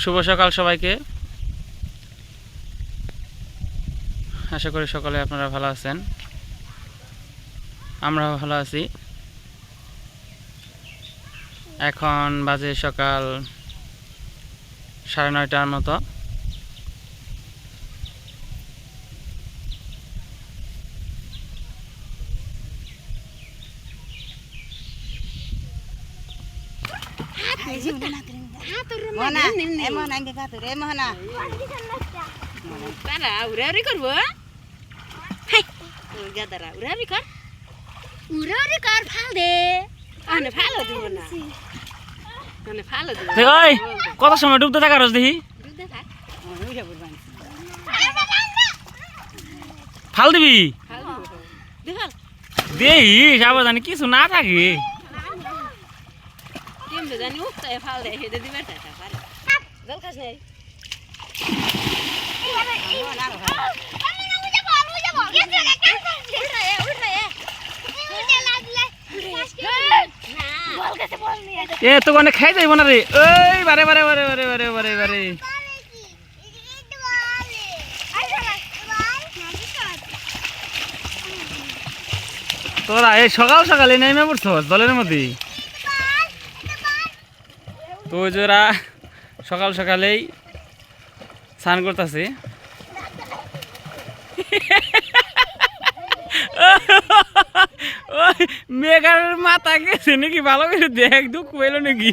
শুভ সকাল সবাইকে আশা করি সকলে আপনারা ভালো আছেন আমরা ভালো আছি এখন বাজে সকাল সাড়ে নয়টার মতো মোহনা এ মোহনা আঙ্গে কাতুর এ মোহনা তারা উড়াউড়ি করব হাই গাদারা উড়াউড়ি কর উড়াউড়ি কর ফাল দে আনে ফালো দিব না আনে ফালো দিব ওই কত সময় ডুবতে থাকা রোজ দেখি থাক ফাল দিবি দেই সাবধানে কিছু না থাকে নাই এ, তো মানে খাই যাইব না রে। ওই বারে বারে বারে বারে বারে বারে বারে। তোরা এই সকাল সকালে নেমে পড়ছ জলের মধ্যে তো ওই সকাল সকালেই স্নান করতেছে। মেঘার মাথা গেছে নাকি? ভালো করে দেখ, দুঃখ পেল নাকি?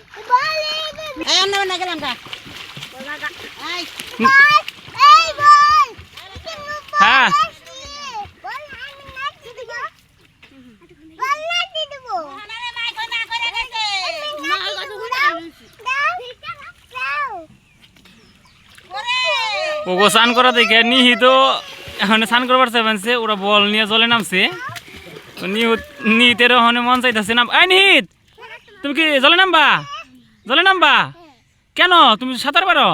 এই অন্য না গেলাম কা হ্যাঁ ওগো স্নান করা দেখে নিহি তো এখন স্নান করবার চাইছে ওরা বল নিয়ে জলে নামছে। তো নিহুত নিহিতের ওখানে মন চাইতেছে নাম আই নিহিত তুমি কি জলে নামবা? জলে নামবা? কেন? তুমি সাঁতার পারো?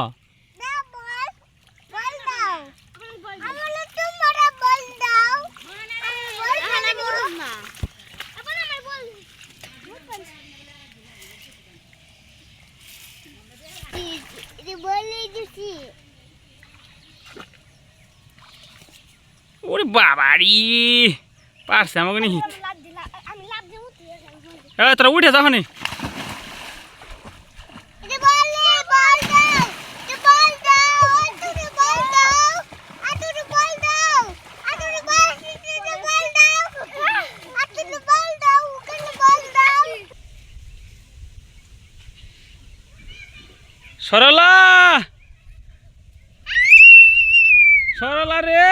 ওরে বাবারি! পারছে আমাকে নিহিত এ তোরা উঠে যখন সরলা! সরলা রে!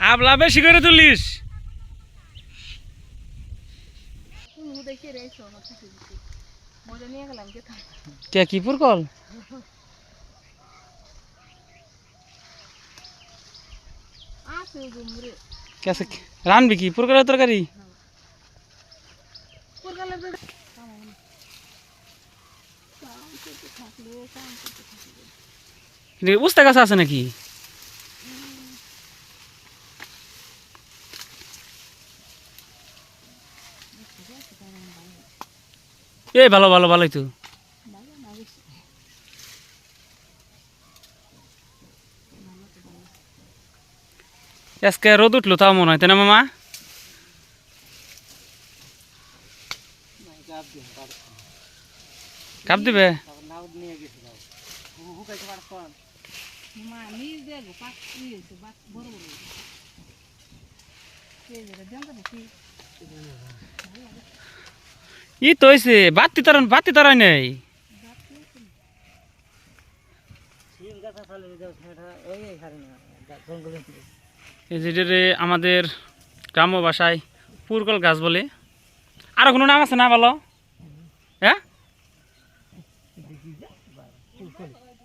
হাবলা বেশি করে তুলিস। কে কি পুরকল কেসে রানবি কি? পুরকলের তরকারি? উস্তা গাছ আছে নাকি? এ, ভালো ভালো, ভালোই তো। আজকে রোদ উঠল, তাও মনে হয়, তাই না মামা? কাপ দিবে? ই তো হয়েছে বাতি তার বাতি তারাই নেই। আমাদের গ্রাম্য ভাষায় পুরকল গাছ বলে। আরও কোনো নাম আছে না বলো হ্যাঁ?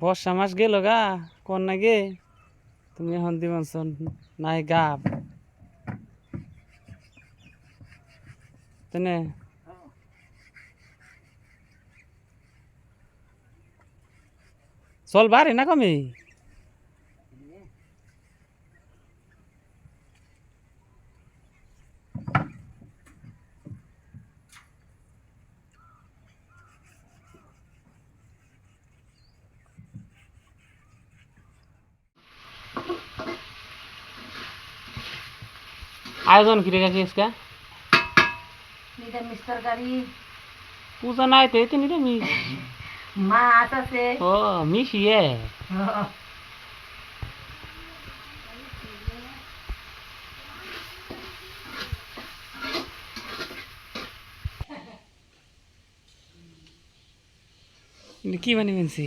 বর্ষা মাস গেল গা, কোন না গে? তুমি এখন দিবস নাই গাব। তেনে? চল বারে না কমে? আয়োজন কি রেখেছি इसका নিরামিষ তরকারি पूजा নাই তো এতে নিরামিষ মাছ আছে ও মিশিয়ে এটা কি বানিয়ে বানছি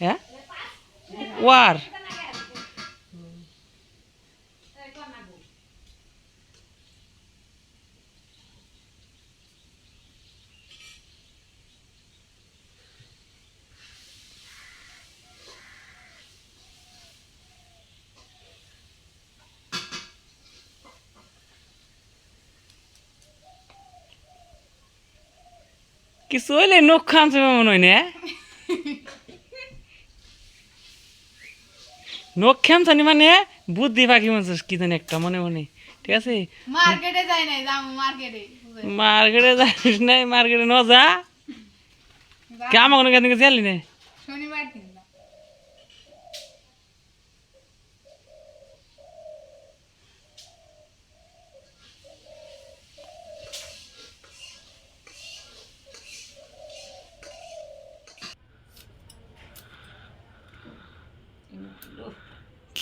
হ্যাঁ ওয়ার কিছু হইলে নখ খামছে মনে হয় না নখ খামছানি মানে বুদ্ধি পাখি মানুষ কি জানি একটা মনে মনে ঠিক আছে মার্কেটে যাই নাই যাম মার্কেটে মার্কেটে যাইস নাই মার্কেটে ন যা কে আমার কোনো কেন গেলি না শনিবার দিন না।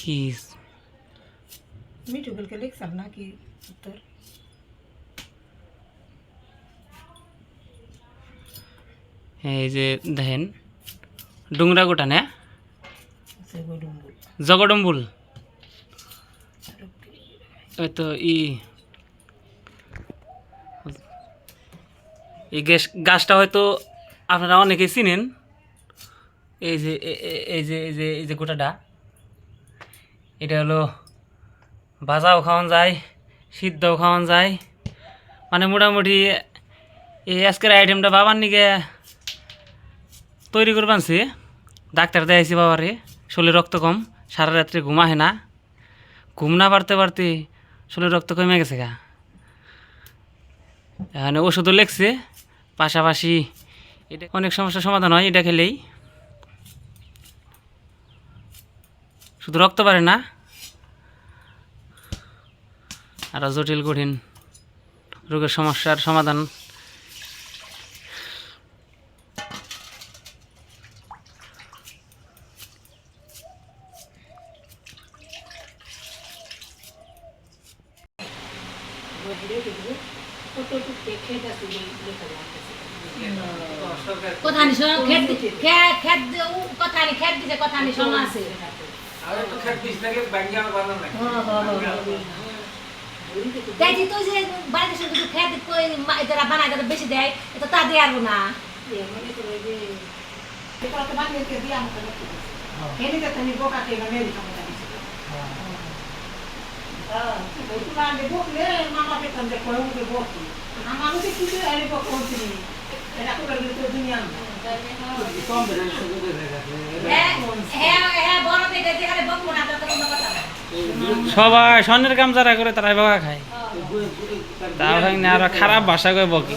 কি? মিঠু বলকে লিখছাম নাকি উত্তর? এই যে দেখেন ডুংরা গোটা না? জগডম্বুল ওই তো ই এই গ্যাস গাছটা হয়তো আপনারা অনেকেই চিনেন। এই যে এই যে এই যে এই যে গোটাটা। এটা হলো ভাজাও খাওয়ান যায়, সিদ্ধও খাওয়ান যায়। মানে মোটামুটি এই আজকের আইটেমটা বাবার নিকে তৈরি করে বানছি ডাক্তার দেখাইছি বাবারে, শরীরে রক্ত কম, সারা রাত্রে ঘুম আহে না। ঘুম না পারতে পারতে শরীরে রক্ত কমে গেছে গা। এখানে ওষুধও লেখছে, পাশাপাশি এটা অনেক সমস্যার সমাধান হয় এটা খেলেই। শুধু রক্ত পারে না? আর জটিল, কঠিন রোগের সমস্যার সমাধান। কথা নি শোনো খেত খেত কথা নি খেত দিছে কথা নি শোনো আছে দেখি তো যে বাড়িতে শুধু খেত কই মা- যারা বানায় যারা বেশি দেয় এটা তা দিয়ে আরবো না। হ্যাঁ। হ্যাঁ হ্যাঁ বড় থেকে যেখানে না না সবাই স্বর্ণের কাম যারা করে তারাই বাবা খায়। আরও খারাপ ভাষা কয়ে বকে